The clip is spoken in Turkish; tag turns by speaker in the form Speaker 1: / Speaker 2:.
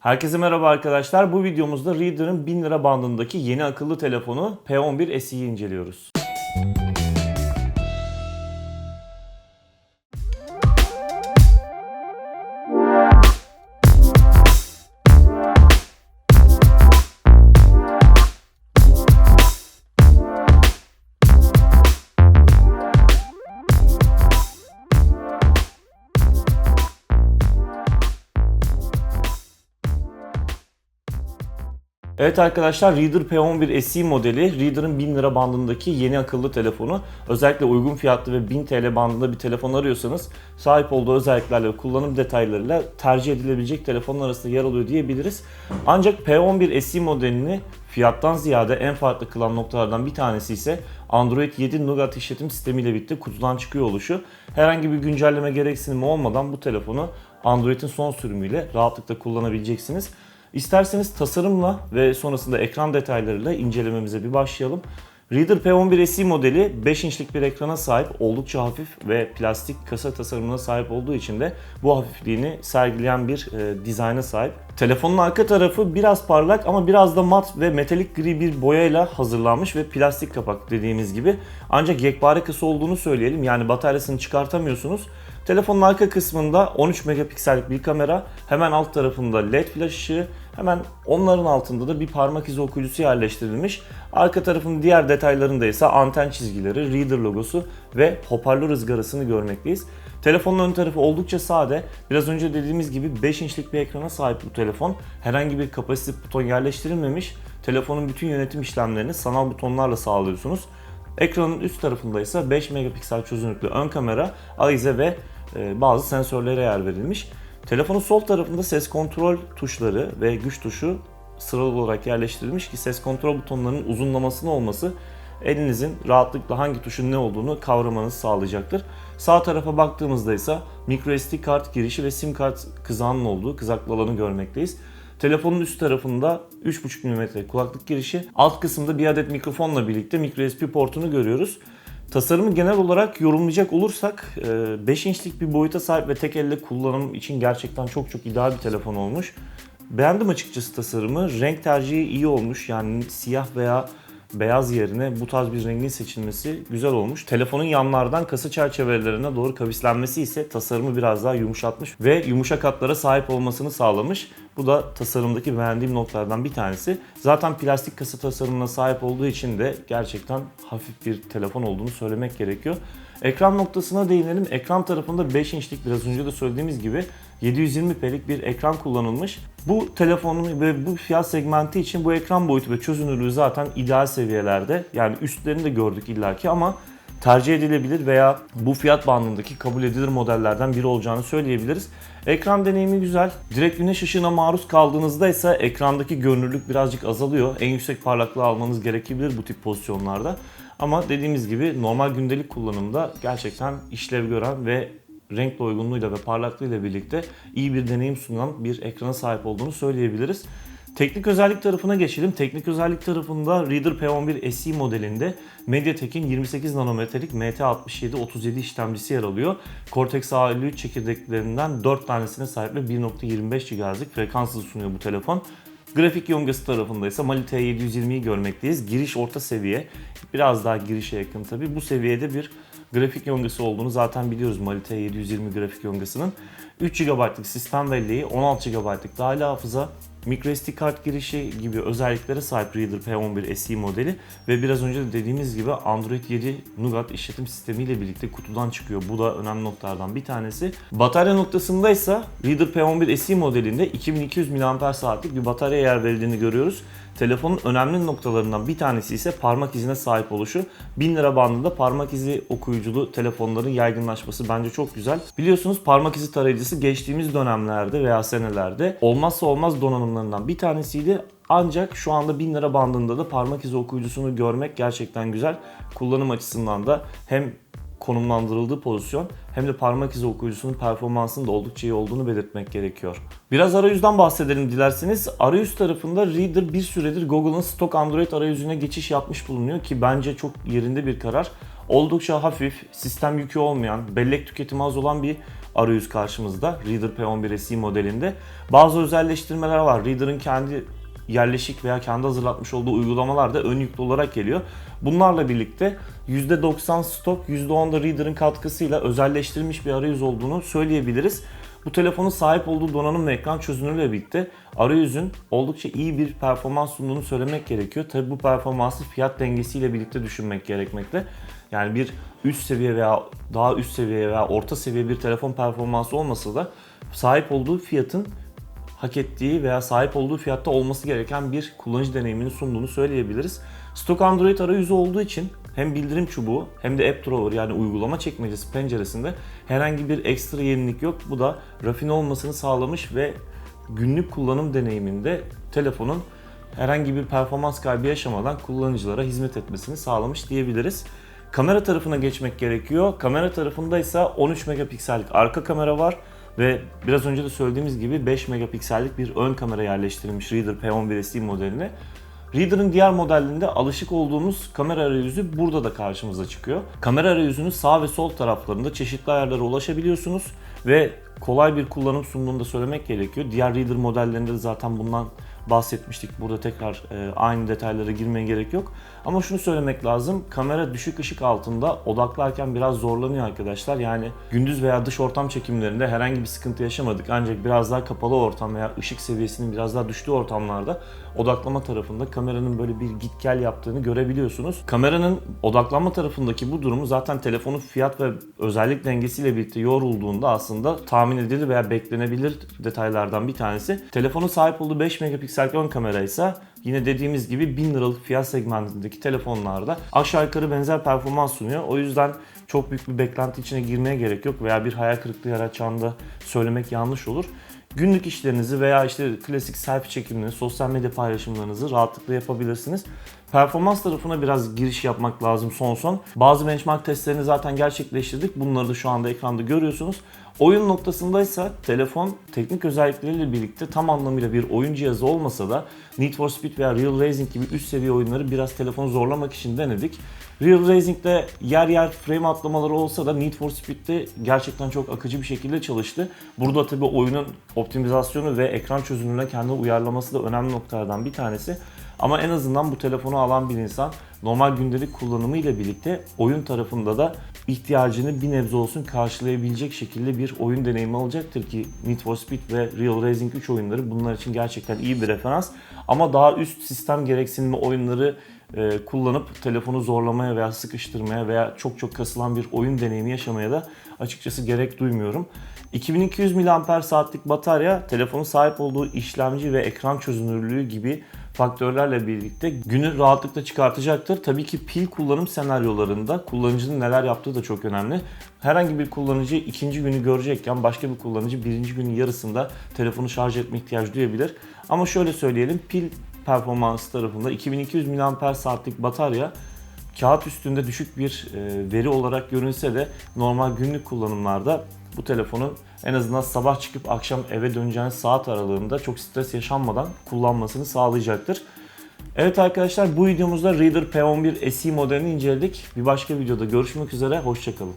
Speaker 1: Herkese merhaba arkadaşlar. Bu videomuzda Reader'ın 1000 lira bandındaki yeni akıllı telefonu P11 SE'yi inceliyoruz. Evet arkadaşlar Reader P11 SE modeli Reader'ın 1000 lira bandındaki yeni akıllı telefonu. Özellikle uygun fiyatlı ve 1000 TL bandında bir telefon arıyorsanız sahip olduğu özelliklerle ve kullanım detaylarıyla tercih edilebilecek telefonlar arasında yer alıyor diyebiliriz. Ancak P11 SE modelini fiyattan ziyade en farklı kılan noktalardan bir tanesi ise Android 7 Nougat işletim sistemiyle birlikte kutudan çıkıyor oluşu. Herhangi bir güncelleme gereksinimi olmadan bu telefonu Android'in son sürümüyle rahatlıkla kullanabileceksiniz. İsterseniz tasarımla ve sonrasında ekran detaylarıyla incelememize bir başlayalım. Reader P11 SE modeli 5 inçlik bir ekrana sahip, oldukça hafif ve plastik kasa tasarımına sahip olduğu için de bu hafifliğini sergileyen bir e, dizayna sahip. Telefonun arka tarafı biraz parlak ama biraz da mat ve metalik gri bir boyayla hazırlanmış ve plastik kapak dediğimiz gibi. Ancak yekpare kısa olduğunu söyleyelim yani bataryasını çıkartamıyorsunuz. Telefonun arka kısmında 13 megapiksellik bir kamera, hemen alt tarafında led flash ışığı, hemen onların altında da bir parmak izi okuyucusu yerleştirilmiş. Arka tarafın diğer detaylarında ise anten çizgileri, reader logosu ve hoparlör ızgarasını görmekteyiz. Telefonun ön tarafı oldukça sade. Biraz önce dediğimiz gibi 5 inçlik bir ekrana sahip bu telefon. Herhangi bir kapasitif buton yerleştirilmemiş. Telefonun bütün yönetim işlemlerini sanal butonlarla sağlıyorsunuz. Ekranın üst tarafında ise 5 megapiksel çözünürlüklü ön kamera, ayize ve e, bazı sensörlere yer verilmiş. Telefonun sol tarafında ses kontrol tuşları ve güç tuşu sıralı olarak yerleştirilmiş ki ses kontrol butonlarının uzunlamasının olması elinizin rahatlıkla hangi tuşun ne olduğunu kavramanızı sağlayacaktır. Sağ tarafa baktığımızda ise microSD kart girişi ve sim kart kızağının olduğu kızaklı alanı görmekteyiz. Telefonun üst tarafında 3.5 mm kulaklık girişi, alt kısımda bir adet mikrofonla birlikte microSD portunu görüyoruz. Tasarımı genel olarak yorumlayacak olursak 5 inçlik bir boyuta sahip ve tek elle kullanım için gerçekten çok çok ideal bir telefon olmuş. Beğendim açıkçası tasarımı. Renk tercihi iyi olmuş. Yani siyah veya beyaz yerine bu tarz bir rengin seçilmesi güzel olmuş. Telefonun yanlardan kasa çerçevelerine doğru kavislenmesi ise tasarımı biraz daha yumuşatmış ve yumuşak hatlara sahip olmasını sağlamış. Bu da tasarımdaki beğendiğim noktalardan bir tanesi. Zaten plastik kasa tasarımına sahip olduğu için de gerçekten hafif bir telefon olduğunu söylemek gerekiyor. Ekran noktasına değinelim. Ekran tarafında 5 inçlik biraz önce de söylediğimiz gibi 720p'lik bir ekran kullanılmış. Bu telefonun ve bu fiyat segmenti için bu ekran boyutu ve çözünürlüğü zaten ideal seviyelerde. Yani üstlerini de gördük illaki ama tercih edilebilir veya bu fiyat bandındaki kabul edilir modellerden biri olacağını söyleyebiliriz. Ekran deneyimi güzel. Direkt güneş ışığına maruz kaldığınızda ise ekrandaki görünürlük birazcık azalıyor. En yüksek parlaklığı almanız gerekebilir bu tip pozisyonlarda. Ama dediğimiz gibi normal gündelik kullanımda gerçekten işlev gören ve renkli uygunluğuyla ve parlaklığıyla birlikte iyi bir deneyim sunan bir ekrana sahip olduğunu söyleyebiliriz. Teknik özellik tarafına geçelim. Teknik özellik tarafında Reader P11 SE modelinde MediaTek'in 28 nanometrelik MT6737 işlemcisi yer alıyor. Cortex A53 çekirdeklerinden 4 tanesine sahip ve 1.25 GHz'lik frekans sunuyor bu telefon. Grafik yongası tarafında ise Mali T720'yi görmekteyiz. Giriş orta seviye. Biraz daha girişe yakın tabi. Bu seviyede bir grafik yongası olduğunu zaten biliyoruz Mali T720 grafik yongasının. 3 GB'lık sistem belleği, 16 GB'lık dahili hafıza, microSD kart girişi gibi özelliklere sahip Reader P11 SE modeli ve biraz önce de dediğimiz gibi Android 7 Nougat işletim sistemiyle birlikte kutudan çıkıyor. Bu da önemli noktalardan bir tanesi. Batarya noktasında ise Reader P11 SE modelinde 2200 mAh'lik bir batarya yer verildiğini görüyoruz. Telefonun önemli noktalarından bir tanesi ise parmak izine sahip oluşu. 1000 lira bandında parmak izi okuyuculu telefonların yaygınlaşması bence çok güzel. Biliyorsunuz parmak izi tarayıcısı geçtiğimiz dönemlerde veya senelerde olmazsa olmaz donanımlarından bir tanesiydi. Ancak şu anda 1000 lira bandında da parmak izi okuyucusunu görmek gerçekten güzel. Kullanım açısından da hem konumlandırıldığı pozisyon hem de parmak izi okuyucusunun performansının da oldukça iyi olduğunu belirtmek gerekiyor. Biraz arayüzden bahsedelim dilerseniz. Arayüz tarafında Reader bir süredir Google'ın stok Android arayüzüne geçiş yapmış bulunuyor ki bence çok yerinde bir karar. Oldukça hafif, sistem yükü olmayan, bellek tüketimi az olan bir arayüz karşımızda Reader P11 SE modelinde. Bazı özelleştirmeler var. Reader'ın kendi yerleşik veya kendi hazırlatmış olduğu uygulamalar da ön yüklü olarak geliyor. Bunlarla birlikte %90 stok, %10 da Reader'ın katkısıyla özelleştirilmiş bir arayüz olduğunu söyleyebiliriz. Bu telefonun sahip olduğu donanım ve ekran çözünürlüğüyle birlikte arayüzün oldukça iyi bir performans sunduğunu söylemek gerekiyor. Tabi bu performansı fiyat dengesiyle birlikte düşünmek gerekmekte. Yani bir üst seviye veya daha üst seviye veya orta seviye bir telefon performansı olmasa da sahip olduğu fiyatın hak ettiği veya sahip olduğu fiyatta olması gereken bir kullanıcı deneyimini sunduğunu söyleyebiliriz. Stok Android arayüzü olduğu için hem bildirim çubuğu hem de App Drawer yani uygulama çekmecesi penceresinde herhangi bir ekstra yenilik yok. Bu da rafine olmasını sağlamış ve günlük kullanım deneyiminde telefonun herhangi bir performans kaybı yaşamadan kullanıcılara hizmet etmesini sağlamış diyebiliriz. Kamera tarafına geçmek gerekiyor. Kamera tarafında ise 13 megapiksellik arka kamera var ve biraz önce de söylediğimiz gibi 5 megapiksellik bir ön kamera yerleştirilmiş Reader P11 SE modeline. Reader'ın diğer modelinde alışık olduğumuz kamera arayüzü burada da karşımıza çıkıyor. Kamera arayüzünün sağ ve sol taraflarında çeşitli ayarlara ulaşabiliyorsunuz ve kolay bir kullanım sunduğunu da söylemek gerekiyor. Diğer Reader modellerinde de zaten bundan bahsetmiştik. Burada tekrar e, aynı detaylara girmeye gerek yok. Ama şunu söylemek lazım. Kamera düşük ışık altında odaklarken biraz zorlanıyor arkadaşlar. Yani gündüz veya dış ortam çekimlerinde herhangi bir sıkıntı yaşamadık. Ancak biraz daha kapalı ortam veya ışık seviyesinin biraz daha düştüğü ortamlarda odaklama tarafında kameranın böyle bir git gel yaptığını görebiliyorsunuz. Kameranın odaklanma tarafındaki bu durumu zaten telefonun fiyat ve özellik dengesiyle birlikte yorulduğunda aslında tahmin edilir veya beklenebilir detaylardan bir tanesi. Telefonun sahip olduğu 5 megapiksellik ön kamera ise yine dediğimiz gibi 1000 liralık fiyat segmentindeki telefonlarda aşağı yukarı benzer performans sunuyor. O yüzden çok büyük bir beklenti içine girmeye gerek yok veya bir hayal kırıklığı yaratacağını da söylemek yanlış olur. Günlük işlerinizi veya işte klasik selfie çekimleri, sosyal medya paylaşımlarınızı rahatlıkla yapabilirsiniz. Performans tarafına biraz giriş yapmak lazım son son. Bazı benchmark testlerini zaten gerçekleştirdik. Bunları da şu anda ekranda görüyorsunuz. Oyun noktasındaysa telefon teknik özellikleriyle birlikte tam anlamıyla bir oyun cihazı olmasa da Need for Speed veya Real Racing gibi üst seviye oyunları biraz telefonu zorlamak için denedik. Real Racing'de yer yer frame atlamaları olsa da Need for Speed'de gerçekten çok akıcı bir şekilde çalıştı. Burada tabi oyunun optimizasyonu ve ekran çözünürlüğüne kendini uyarlaması da önemli noktalardan bir tanesi. Ama en azından bu telefonu alan bir insan normal gündelik kullanımı ile birlikte oyun tarafında da ihtiyacını bir nebze olsun karşılayabilecek şekilde bir oyun deneyimi alacaktır ki Need for Speed ve Real Racing 3 oyunları bunlar için gerçekten iyi bir referans. Ama daha üst sistem gereksinimli oyunları e, kullanıp telefonu zorlamaya veya sıkıştırmaya veya çok çok kasılan bir oyun deneyimi yaşamaya da açıkçası gerek duymuyorum. 2200 mAh saatlik batarya telefonun sahip olduğu işlemci ve ekran çözünürlüğü gibi faktörlerle birlikte günü rahatlıkla çıkartacaktır. Tabii ki pil kullanım senaryolarında kullanıcının neler yaptığı da çok önemli. Herhangi bir kullanıcı ikinci günü görecekken başka bir kullanıcı birinci günün yarısında telefonu şarj etme ihtiyacı duyabilir. Ama şöyle söyleyelim pil performansı tarafında 2200 mAh saatlik batarya kağıt üstünde düşük bir e, veri olarak görünse de normal günlük kullanımlarda bu telefonun en azından sabah çıkıp akşam eve döneceğiniz saat aralığında çok stres yaşanmadan kullanmasını sağlayacaktır. Evet arkadaşlar bu videomuzda Reader P11 SE modelini inceledik. Bir başka videoda görüşmek üzere, hoşçakalın.